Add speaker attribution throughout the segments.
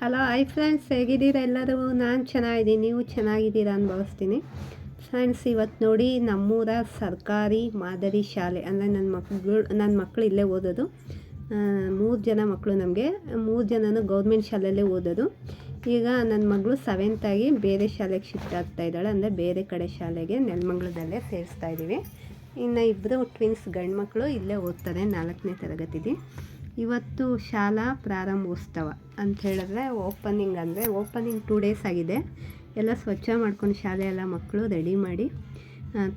Speaker 1: Hello I friends ಹೇಗಿದ್ದೀರಾ ಎಲ್ಲರೂ? ನಾನು ಚೆನ್ನಾಗಿದ್ದೀನಿ. ನೀವು ಚೆನ್ನಾಗಿದ್ದೀರಾ ಅಂತ ಫ್ರೆಂಡ್ಸ್ ಇವತ್ತು ನೋಡಿ ನಮ್ಮೂರ ಸರ್ಕಾರಿ ಮಾದರಿ ಶಾಲೆ, ಅಂದರೆ ನನ್ನ ಮಕ್ಕಳು ನನ್ನ ಮಕ್ಕಳು ಇಲ್ಲೇ ಓದೋದು. ಮೂರು ಜನ ಮಕ್ಕಳು ನಮಗೆ. ಮೂರು ಜನನೂ ಗೌರ್ಮೆಂಟ್ ಶಾಲೆಯಲ್ಲೇ ಓದೋದು. ಈಗ ನನ್ನ ಮಗಳು ಸೆವೆಂತಾಗಿ ಬೇರೆ ಶಾಲೆಗೆ ಶಿಫ್ಟ್ ಆಗ್ತಾ ಇದ್ದಾಳೆ. ಅಂದರೆ ಬೇರೆ ಕಡೆ ಶಾಲೆಗೆ, ನೆಲಮಂಗ್ಲದಲ್ಲೇ ಸೇರಿಸ್ತಾ ಇದ್ದೀವಿ ಇನ್ನು ಇಬ್ಬರು ಟ್ವಿನ್ಸ್ ಗಂಡು ಮಕ್ಕಳು ಇಲ್ಲೇ ಓದ್ತಾರೆ. ನಾಲ್ಕನೇ ತರಗತಿಲಿ. ಇವತ್ತು ಶಾಲಾ ಪ್ರಾರಂಭೋತ್ಸವ ಅಂತ ಹೇಳಿದ್ರೆ ಓಪನಿಂಗ್ ಅಂದರೆ ಓಪನಿಂಗ್ ಟೂ ಡೇಸ್ ಆಗಿದೆ. ಎಲ್ಲ ಸ್ವಚ್ಛ ಮಾಡ್ಕೊಂಡು ಶಾಲೆ ಎಲ್ಲ ಮಕ್ಕಳು ರೆಡಿ ಮಾಡಿ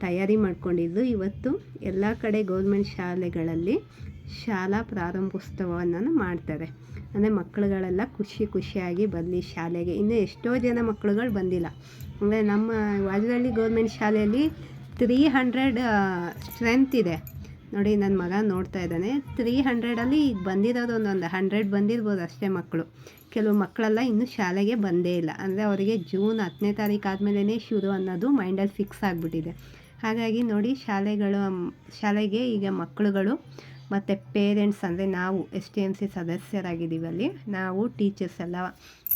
Speaker 1: ತಯಾರಿ ಮಾಡ್ಕೊಂಡಿದ್ದು. ಇವತ್ತು ಎಲ್ಲ ಕಡೆ ಗೌರ್ಮೆಂಟ್ ಶಾಲೆಗಳಲ್ಲಿ ಶಾಲಾ ಪ್ರಾರಂಭೋತ್ಸವವನ್ನು ಮಾಡ್ತಾರೆ. ಅಂದರೆ ಮಕ್ಕಳುಗಳೆಲ್ಲ ಖುಷಿ ಖುಷಿಯಾಗಿ ಬರಲಿ ಶಾಲೆಗೆ. ಇನ್ನು ಎಷ್ಟೋ ಜನ ಮಕ್ಕಳುಗಳು ಬಂದಿಲ್ಲ. ಅಂದರೆ ನಮ್ಮ ವಾಜರಳ್ಳಿ ಗೌರ್ಮೆಂಟ್ ಶಾಲೆಯಲ್ಲಿ ತ್ರೀ ಹಂಡ್ರೆಡ್ ಸ್ಟ್ರೆಂತ್ ಇದೆ. ನೋಡಿ ನನ್ನ ಮಗ ನೋಡ್ತಾ ಇದ್ದಾನೆ. ತ್ರೀ ಹಂಡ್ರೆಡಲ್ಲಿ ಈಗ ಬಂದಿರೋದು ಒಂದೊಂದು ಹಂಡ್ರೆಡ್ ಬಂದಿರ್ಬೋದು ಅಷ್ಟೇ ಮಕ್ಕಳು. ಕೆಲವು ಮಕ್ಕಳೆಲ್ಲ ಇನ್ನೂ ಶಾಲೆಗೆ ಬಂದೇ ಇಲ್ಲ. ಅಂದರೆ ಅವರಿಗೆ ಜೂನ್ ಹತ್ತನೇ ತಾರೀಕು ಆದಮೇಲೆ ಶುರು ಅನ್ನೋದು ಮೈಂಡಲ್ಲಿ ಫಿಕ್ಸ್ ಆಗಿಬಿಟ್ಟಿದೆ. ಹಾಗಾಗಿ ನೋಡಿ, ಶಾಲೆಗಳು, ಶಾಲೆಗೆ ಈಗ ಮಕ್ಕಳುಗಳು ಮತ್ತು ಪೇರೆಂಟ್ಸ್ ಅಂದರೆ ನಾವು ಎಸ್ ಟಿ ಎಂ ಸಿ ಸದಸ್ಯರಾಗಿದ್ದೀವಿ ಅಲ್ಲಿ ನಾವು ಟೀಚರ್ಸ್ ಎಲ್ಲ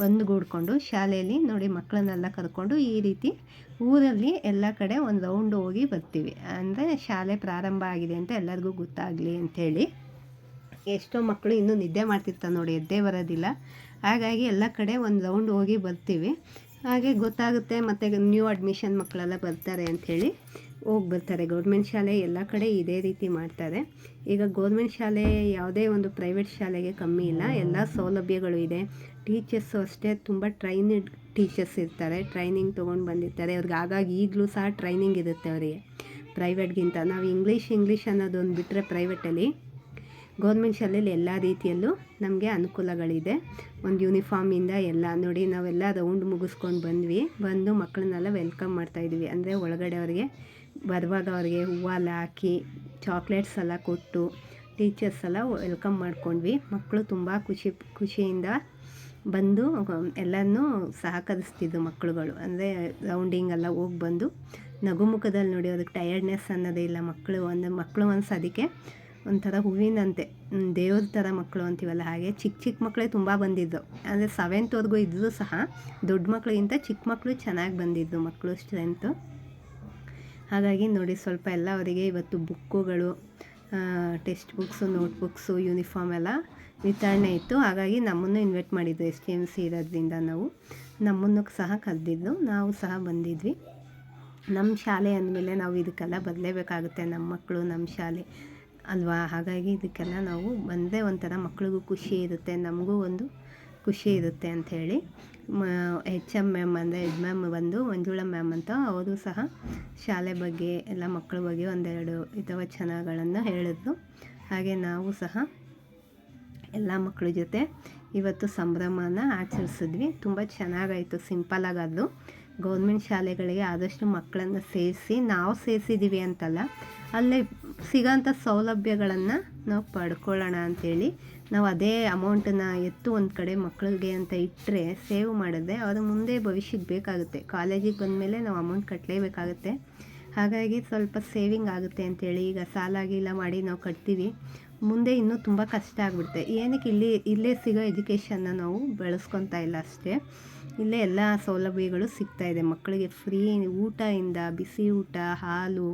Speaker 1: ಒಂದುಗೂಡ್ಕೊಂಡು ಶಾಲೆಯಲ್ಲಿ ನೋಡಿ ಮಕ್ಕಳನ್ನೆಲ್ಲ ಕರ್ಕೊಂಡು ಈ ರೀತಿ ಊರಲ್ಲಿ ಎಲ್ಲ ಕಡೆ ಒಂದು ರೌಂಡ್ ಹೋಗಿ ಬರ್ತೀವಿ. ಅಂದರೆ ಶಾಲೆ ಪ್ರಾರಂಭ ಆಗಿದೆ ಅಂತ ಎಲ್ಲರಿಗೂ ಗೊತ್ತಾಗಲಿ ಅಂಥೇಳಿ. ಎಷ್ಟೋ ಮಕ್ಕಳು ಇನ್ನೂ ನಿದ್ದೆ ಮಾಡ್ತಿರ್ತಾರೆ ನೋಡಿ, ಎದ್ದೇ ಬರೋದಿಲ್ಲ. ಹಾಗಾಗಿ ಎಲ್ಲ ಕಡೆ ಒಂದು ರೌಂಡ್ ಹೋಗಿ ಬರ್ತೀವಿ. ಹಾಗೆ ಗೊತ್ತಾಗುತ್ತೆ ಮತ್ತು ನ್ಯೂ ಅಡ್ಮಿಷನ್ ಮಕ್ಕಳೆಲ್ಲ ಬರ್ತಾರೆ ಅಂಥೇಳಿ. ಹೋಗಿ ಬರ್ತಾರೆ. ಗೌರ್ಮೆಂಟ್ ಶಾಲೆ ಎಲ್ಲ ಕಡೆ ಇದೇ ರೀತಿ ಮಾಡ್ತಾರೆ. ಈಗ ಗೌರ್ಮೆಂಟ್ ಶಾಲೆ ಯಾವುದೇ ಒಂದು ಪ್ರೈವೇಟ್ ಶಾಲೆಗೆ ಕಮ್ಮಿ ಇಲ್ಲ. ಎಲ್ಲ ಸೌಲಭ್ಯಗಳು ಇದೆ. ಟೀಚರ್ಸು ಅಷ್ಟೇ ತುಂಬ ಟ್ರೈನಿಡ್ ಟೀಚರ್ಸ್ ಇರ್ತಾರೆ. ಟ್ರೈನಿಂಗ್ ತೊಗೊಂಡು ಬಂದಿರ್ತಾರೆ. ಅವ್ರಿಗೆ ಆಗಾಗ ಈಗಲೂ ಸಹ ಟ್ರೈನಿಂಗ್ ಇರುತ್ತೆ ಅವರಿಗೆ. ಪ್ರೈವೇಟ್ಗಿಂತ ನಾವು ಇಂಗ್ಲೀಷ್ ಇಂಗ್ಲೀಷ್ ಅನ್ನೋದೊಂದು ಬಿಟ್ಟರೆ ಪ್ರೈವೇಟಲ್ಲಿ ಗೌರ್ಮೆಂಟ್ ಶಾಲೆಯಲ್ಲಿ ಎಲ್ಲ ರೀತಿಯಲ್ಲೂ ನಮಗೆ ಅನುಕೂಲಗಳಿದೆ. ಒಂದು ಯೂನಿಫಾರ್ಮಿಂದ ಎಲ್ಲ ನೋಡಿ ನಾವೆಲ್ಲ ರೌಂಡ್ ಮುಗಿಸ್ಕೊಂಡು ಬಂದ್ವಿ. ಬಂದು ಮಕ್ಕಳನ್ನೆಲ್ಲ ವೆಲ್ಕಮ್ ಮಾಡ್ತಾಯಿದ್ವಿ ಅಂದರೆ ಒಳಗಡೆ ಅವರಿಗೆ ಬರುವಾಗ ಅವರಿಗೆ ಹೂವೆಲ್ಲ ಹಾಕಿ ಚಾಕ್ಲೇಟ್ಸ್ ಎಲ್ಲ ಕೊಟ್ಟು ಟೀಚರ್ಸ್ ಎಲ್ಲ ವೆಲ್ಕಮ್ ಮಾಡ್ಕೊಂಡ್ವಿ. ಮಕ್ಕಳು ತುಂಬ ಖುಷಿ, ಖುಷಿಯಿಂದ ಬಂದು ಎಲ್ಲನೂ ಸಹಕರಿಸ್ತಿದ್ದು ಮಕ್ಕಳುಗಳು ಅಂದರೆ ರೌಂಡಿಂಗ್ ಎಲ್ಲ ಹೋಗಿ ಬಂದು, ನಗುಮುಖದಲ್ಲಿ ನೋಡಿ ಅದಕ್ಕೆ ಟಯರ್ಡ್ನೆಸ್ ಅನ್ನೋದೇ ಇಲ್ಲ ಮಕ್ಕಳು ಒಂದು ಮಕ್ಕಳು ಅನ್ಸೋದಕ್ಕೆ ಒಂಥರ ಹೂವಿನಂತೆ. ದೇವ್ರ ಥರ ಮಕ್ಕಳು ಅಂತೀವಲ್ಲ ಹಾಗೆ. ಚಿಕ್ಕ ಚಿಕ್ಕ ಮಕ್ಕಳೇ ತುಂಬ ಬಂದಿದ್ದು. ಅಂದರೆ ಸೆವೆಂತ್ವರೆಗೂ ಇದ್ದರೂ ಸಹ ದೊಡ್ಡ ಮಕ್ಕಳಿಗಿಂತ ಚಿಕ್ಕ ಮಕ್ಕಳು ಚೆನ್ನಾಗಿ ಬಂದಿದ್ದು ಮಕ್ಕಳು ಸ್ಟ್ರೆಂತು ಹಾಗಾಗಿ ನೋಡಿ ಸ್ವಲ್ಪ ಎಲ್ಲ ಅವರಿಗೆ ಇವತ್ತು ಬುಕ್ಕುಗಳು text books, note books, uniform ಎಲ್ಲ ವಿತರಣೆ ಇತ್ತು. ಹಾಗಾಗಿ ನಮ್ಮನ್ನು ಇನ್ವೈಟ್ ಮಾಡಿದ್ದು ಎಸ್ ಟಿ ಎಂ ಸಿ ಇರೋದ್ರಿಂದ ನಾವು. ನಮ್ಮನ್ನು ಸಹ ಕರೆದಿದ್ದು, ನಾವು ಸಹ ಬಂದಿದ್ವಿ. ನಮ್ಮ ಶಾಲೆ ಅಂದಮೇಲೆ ನಾವು ಇದಕ್ಕೆಲ್ಲ ಬರಲೇಬೇಕಾಗುತ್ತೆ ನಮ್ಮ ಮಕ್ಕಳು ನಮ್ಮ ಶಾಲೆ ಅಲ್ವಾ? ಹಾಗಾಗಿ ಇದಕ್ಕೆಲ್ಲ ನಾವು ಬಂದರೆ ಒಂಥರ ಮಕ್ಕಳಿಗೂ ಖುಷಿ ಇರುತ್ತೆ, ನಮಗೂ ಒಂದು ಖುಷಿ ಇರುತ್ತೆ ಅಂಥೇಳಿ. ಮ ಎಚ್ ಎಂ ಮ್ಯಾಮ್ ಅಂದರೆ ಹೆಡ್ ಮ್ಯಾಮ್ ಬಂದು, ಮಂಜುಳಾ ಮ್ಯಾಮ್ ಅಂತ ಅವರು ಸಹ ಶಾಲೆ ಬಗ್ಗೆ, ಎಲ್ಲ ಮಕ್ಕಳ ಬಗ್ಗೆ ಒಂದೆರಡು ಹಿತವಚನಗಳನ್ನು ಹೇಳಿದ್ರು. ಹಾಗೆ ನಾವು ಸಹ ಎಲ್ಲ ಮಕ್ಕಳ ಜೊತೆ ಇವತ್ತು ಸಂಭ್ರಮನ ಆಚರಿಸಿದ್ವಿ. ತುಂಬ ಚೆನ್ನಾಗಾಯಿತು ಸಿಂಪಲಾಗಾದ್ರು ಗೌರ್ಮೆಂಟ್ ಶಾಲೆಗಳಿಗೆ ಆದಷ್ಟು ಮಕ್ಕಳನ್ನು ಸೇರಿಸಿ, ನಾವು ಸೇರಿಸಿದ್ದೀವಿ ಅಂತಲ್ಲ, ಅಲ್ಲೇ ಸಿಗೋಂಥ ಸೌಲಭ್ಯಗಳನ್ನು ನಾವು ಪಡ್ಕೊಳ್ಳೋಣ ಅಂಥೇಳಿ ನಾವು ಅದೇ ಅಮೌಂಟನ್ನು ಎತ್ತು ಒಂದು ಕಡೆ ಮಕ್ಕಳಿಗೆ ಅಂತ ಇಟ್ಟರೆ ಸೇವ್ ಮಾಡಿದ್ರೆ ಅದು ಮುಂದೆ ಭವಿಷ್ಯಕ್ಕೆ ಬೇಕಾಗುತ್ತೆ. ಕಾಲೇಜಿಗೆ ಬಂದಮೇಲೆ ನಾವು ಅಮೌಂಟ್ ಕಟ್ಟಲೇಬೇಕಾಗುತ್ತೆ ಹಾಗಾಗಿ ಸ್ವಲ್ಪ ಸೇವಿಂಗ್ ಆಗುತ್ತೆ ಅಂತೇಳಿ ಈಗ ಸಾಲ ಗೀಲ ಮಾಡಿ ನಾವು ಕಟ್ತೀವಿ. ಮುಂದೆ ಇನ್ನೂ ತುಂಬ ಕಷ್ಟ ಆಗ್ಬಿಡುತ್ತೆ. ಏನಕ್ಕೆ ಇಲ್ಲಿ, ಇಲ್ಲೇ ಸಿಗೋ ಎಜುಕೇಷನ್ನ ನಾವು ಬೆಳೆಸ್ಕೊತಾ ಇಲ್ಲ ಅಷ್ಟೇ. ಇಲ್ಲೇ ಎಲ್ಲ ಸೌಲಭ್ಯಗಳು ಸಿಗ್ತಾ ಇದೆ. ಮಕ್ಕಳಿಗೆ ಫ್ರೀ ಊಟದಿಂದ ಬಿಸಿ ಊಟ, ಹಾಲು,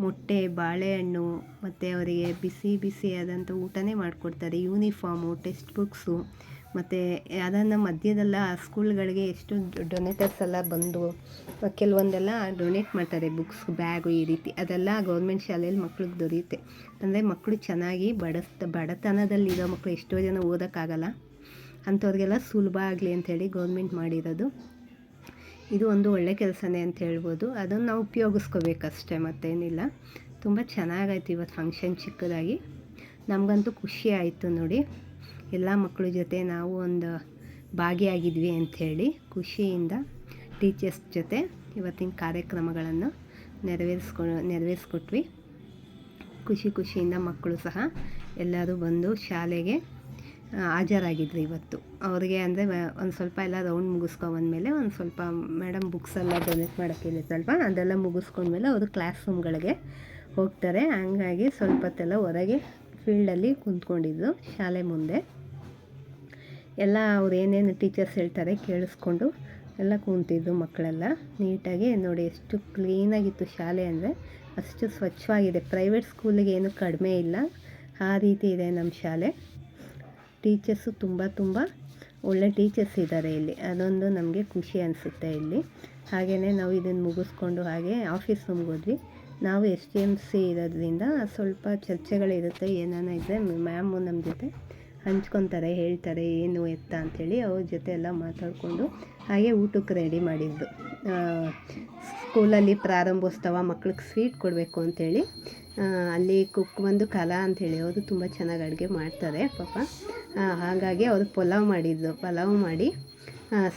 Speaker 1: ಮೊಟ್ಟೆ, ಬಾಳೆಹಣ್ಣು, ಮತ್ತು ಅವರಿಗೆ ಬಿಸಿ ಬಿಸಿ ಆದಂಥ ಊಟನೇ ಮಾಡಿಕೊಡ್ತಾರೆ. ಯೂನಿಫಾರ್ಮು ಟೆಕ್ಸ್ಟ್ ಬುಕ್ಸು ಮತ್ತು ಅದನ್ನು ಮಧ್ಯದೆಲ್ಲ ಸ್ಕೂಲ್ಗಳಿಗೆ ಎಷ್ಟು ಡೊನೇಟರ್ಸ್ ಎಲ್ಲ ಬಂದು, ಕೆಲವೊಂದೆಲ್ಲ ಡೊನೇಟ್ ಮಾಡ್ತಾರೆ ಬುಕ್ಸ್ ಬ್ಯಾಗು ಈ ರೀತಿ. ಅದೆಲ್ಲ ಗೌರ್ಮೆಂಟ್ ಶಾಲೆಯಲ್ಲಿ ಮಕ್ಳಿಗೆ ದೊರೆಯುತ್ತೆ. ಅಂದರೆ ಮಕ್ಕಳು ಚೆನ್ನಾಗಿ ಬಡಸ್ತ, ಬಡತನದಲ್ಲಿರೋ ಮಕ್ಕಳು ಎಷ್ಟೋ ಜನ ಓದೋಕ್ಕಾಗಲ್ಲ. ಅಂಥವ್ರಿಗೆಲ್ಲ ಸುಲಭ ಆಗಲಿ ಅಂಥೇಳಿ ಗೌರ್ಮೆಂಟ್ ಮಾಡಿರೋದು. ಇದು ಒಂದು ಒಳ್ಳೆ ಕೆಲಸನೇ ಅಂತ ಹೇಳ್ಬೋದು. ಅದನ್ನು ನಾವು ಉಪಯೋಗಿಸ್ಕೋಬೇಕಷ್ಟೇ, ಮತ್ತೇನಿಲ್ಲ. ತುಂಬ ಚೆನ್ನಾಗಾಯ್ತು ಇವತ್ತು ಫಂಕ್ಷನ್ ಚಿಕ್ಕದಾಗಿ. ನಮಗಂತೂ ಖುಷಿ ಆಯಿತು ನೋಡಿ. ಎಲ್ಲ ಮಕ್ಕಳ ಜೊತೆ ನಾವು ಒಂದು ಭಾಗಿಯಾಗಿದ್ವಿ ಅಂಥೇಳಿ ಖುಷಿಯಿಂದ ಟೀಚರ್ಸ್ ಜೊತೆ ಇವತ್ತಿನ ಕಾರ್ಯಕ್ರಮಗಳನ್ನು ನೆರವೇರಿಸ್ಕೊ, ನೆರವೇರಿಸ್ಕೊಟ್ವಿ. ಖುಷಿ ಖುಷಿಯಿಂದ ಮಕ್ಕಳು ಸಹ ಎಲ್ಲರೂ ಬಂದು ಶಾಲೆಗೆ ಹಾಜರಾಗಿದ್ರು ಇವತ್ತು. ಅವ್ರಿಗೆ ಅಂದರೆ ಒಂದು ಸ್ವಲ್ಪ ಎಲ್ಲ ರೌಂಡ್ ಮುಗಿಸ್ಕೊಂಬಂದ್ಮೇಲೆ ಒಂದು ಸ್ವಲ್ಪ ಮೇಡಮ್ ಬುಕ್ಸ್ ಎಲ್ಲ ಡೊನೇಟ್ ಮಾಡೋಕ್ಕೆ ಸ್ವಲ್ಪ ಅದೆಲ್ಲ ಮುಗಿಸ್ಕೊಂಡ್ಮೇಲೆ ಅವರು ಕ್ಲಾಸ್ ರೂಮ್ಗಳಿಗೆ ಹೋಗ್ತಾರೆ. ಹಂಗಾಗಿ ಸ್ವಲ್ಪ ಹೊತ್ತೆಲ್ಲ ಹೊರಗೆ ಫೀಲ್ಡಲ್ಲಿ ಕುಂತ್ಕೊಂಡಿದ್ದು ಶಾಲೆ ಮುಂದೆ. ಎಲ್ಲ ಅವ್ರು ಏನೇನು ಟೀಚರ್ಸ್ ಹೇಳ್ತಾರೆ ಕೇಳಿಸ್ಕೊಂಡು ಎಲ್ಲ ಕೂತಿದ್ದು ಮಕ್ಕಳೆಲ್ಲ ನೀಟಾಗಿ ನೋಡಿ ಎಷ್ಟು ಕ್ಲೀನಾಗಿತ್ತು ಶಾಲೆ ಅಂದರೆ ಅಷ್ಟು ಸ್ವಚ್ಛವಾಗಿದೆ. ಪ್ರೈವೇಟ್ ಸ್ಕೂಲಿಗೆ ಏನು ಕಡಿಮೆ ಇಲ್ಲ. ಆ ರೀತಿ ಇದೆ ನಮ್ಮ ಶಾಲೆ. ಟೀಚರ್ಸು ತುಂಬ ತುಂಬ ಒಳ್ಳೆ ಟೀಚರ್ಸ್ ಇದ್ದಾರೆ ಇಲ್ಲಿ. ಅದೊಂದು ನಮಗೆ ಖುಷಿ ಅನಿಸುತ್ತೆ ಇಲ್ಲಿ. ಹಾಗೆಯೇ ನಾವು ಇದನ್ನು ಮುಗಿಸ್ಕೊಂಡು ಹಾಗೆ ಆಫೀಸ್ ರೂಮ್ಗೆ ಹೋದ್ವಿ. ನಾವು ಎಸ್ ಡಿ ಎಂ ಸಿ ಇರೋದ್ರಿಂದ ಸ್ವಲ್ಪ ಚರ್ಚೆಗಳಿರುತ್ತೆ, ಏನಾನ ಇದ್ದರೆ ಮ್ಯಾಮು ನಮ್ಮ ಜೊತೆ ಹಂಚ್ಕೊತಾರೆ, ಹೇಳ್ತಾರೆ, ಏನು ಎತ್ತ ಅಂಥೇಳಿ ಅವ್ರ ಜೊತೆ ಎಲ್ಲ ಮಾತಾಡಿಕೊಂಡು ಹಾಗೆ ಊಟಕ್ಕೆ ರೆಡಿ ಮಾಡಿದ್ದು. ಸ್ಕೂಲಲ್ಲಿ ಪ್ರಾರಂಭೋತ್ಸವ ಮಕ್ಳಿಗೆ ಸ್ವೀಟ್ ಕೊಡಬೇಕು ಅಂಥೇಳಿ ಅಲ್ಲಿ ಕುಕ್ ಬಂದು ಕಲಾ ಅಂಥೇಳಿ ಅವರು ತುಂಬ ಚೆನ್ನಾಗಿ ಅಡುಗೆ ಮಾಡ್ತಾರೆ ಪಾಪ. ಹಾಗಾಗಿ ಅವರು ಪಲಾವ್ ಮಾಡಿದ್ದು, ಪಲಾವ್ ಮಾಡಿ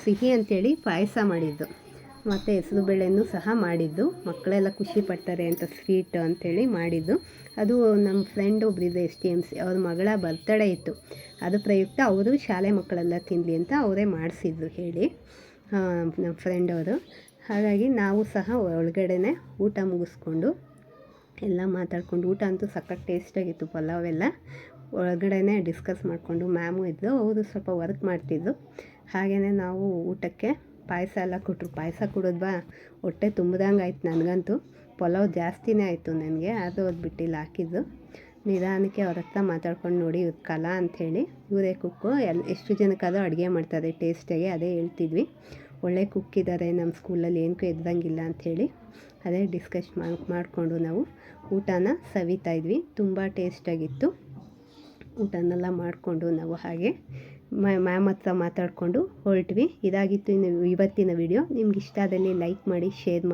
Speaker 1: ಸಿಹಿ ಅಂಥೇಳಿ ಪಾಯಸ ಮಾಡಿದ್ದು. ಮತ್ತು ಹೆಸರು ಬೇಳೆನೂ ಸಹ ಮಾಡಿದ್ದು. ಮಕ್ಕಳೆಲ್ಲ ಖುಷಿ ಪಡ್ತಾರೆ ಅಂತ ಸ್ವೀಟ್ ಅಂಥೇಳಿ ಮಾಡಿದ್ದು. ಅದು ನಮ್ಮ ಫ್ರೆಂಡ್ ಒಬ್ಬರಿದೆ ಎಸ್ ಟಿ ಎಂ ಸಿ ಅವ್ರ ಮಗಳ ಬರ್ತಡೇ ಇತ್ತು. ಅದು ಪ್ರಯುಕ್ತ ಅವರು ಶಾಲೆ ಮಕ್ಕಳೆಲ್ಲ ತಿನ್ನಲಿ ಅಂತ ಅವರೇ ಮಾಡಿಸಿದ್ರು ಹೇಳಿ ನಮ್ಮ ಫ್ರೆಂಡ್ ಅವರು. ಹಾಗಾಗಿ ನಾವು ಸಹ ಒಳಗಡೆನೆ ಊಟ ಮುಗಿಸ್ಕೊಂಡು ಎಲ್ಲ ಮಾತಾಡ್ಕೊಂಡು, ಊಟ ಅಂತೂ ಸಖತ್ ಟೇಸ್ಟಾಗಿತ್ತು ಪಲಾವ್ ಎಲ್ಲ. ಒಳಗಡೆನೆ ಡಿಸ್ಕಸ್ ಮಾಡಿಕೊಂಡು ಮ್ಯಾಮು ಇದ್ದರು ಅವರು ಸ್ವಲ್ಪ ವರ್ಕ್ ಮಾಡ್ತಿದ್ದು ಹಾಗೆಯೇ ನಾವು ಊಟಕ್ಕೆ ಪಾಯಸ ಎಲ್ಲ ಕೊಟ್ಟರು ಪಾಯಸ ಕುಡಿದ್ವಾ ಹೊಟ್ಟೆ ತುಂಬ್ದಂಗೆ ಆಯ್ತು ನನಗಂತೂ. ಪಲಾವ್ ಜಾಸ್ತಿನೇ ಆಯಿತು ನನಗೆ. ಅದು ಬಿಟ್ಟಿಲ್ಲ ಹಾಕಿದ್ದು. ನಿಧಾನಕ್ಕೆ ಅವ್ರ ಹತ್ರ ಮಾತಾಡ್ಕೊಂಡು ನೋಡಿ ಇವ್ರ ಕಲಾ ಅಂಥೇಳಿ ಇವರೇ ಕುಕ್ಕು. ಎಲ್, ಎಷ್ಟು ಜನಕ್ಕಾದರೂ ಅಡುಗೆ ಮಾಡ್ತಾರೆ ಟೇಸ್ಟಾಗಿ. ಅದೇ ಹೇಳ್ತಿದ್ವಿ. ಒಳ್ಳೆ ಕುಕ್ ಇದ್ದಾರೆ ನಮ್ಮ ಸ್ಕೂಲಲ್ಲಿ. ಏನಕ್ಕೂ ಎದ್ದಂಗಿಲ್ಲ ಅಂಥೇಳಿ ಅದೇ ಡಿಸ್ಕಸ್ ಮಾಡಿ ಮಾಡಿಕೊಂಡು ನಾವು ಊಟನ ಸವಿತಾಯಿದ್ವಿ ತುಂಬ ಟೇಸ್ಟಾಗಿತ್ತು. ಊಟನೆಲ್ಲ ಮಾಡಿಕೊಂಡು ನಾವು ಹಾಗೆ ಮ್ಯಾಮ್ ಹತ್ರ ಮಾತಾಡಿಕೊಂಡು ಹೊರಟ್ವಿ. ಇದಾಗಿತ್ತು ಇವತ್ತಿನ ವಿಡಿಯೋ. ನಿಮ್ಗೆ ಇಷ್ಟ ಆದಲ್ಲಿ ಲೈಕ್ ಮಾಡಿ ಶೇರ್ ಮಾಡಿ.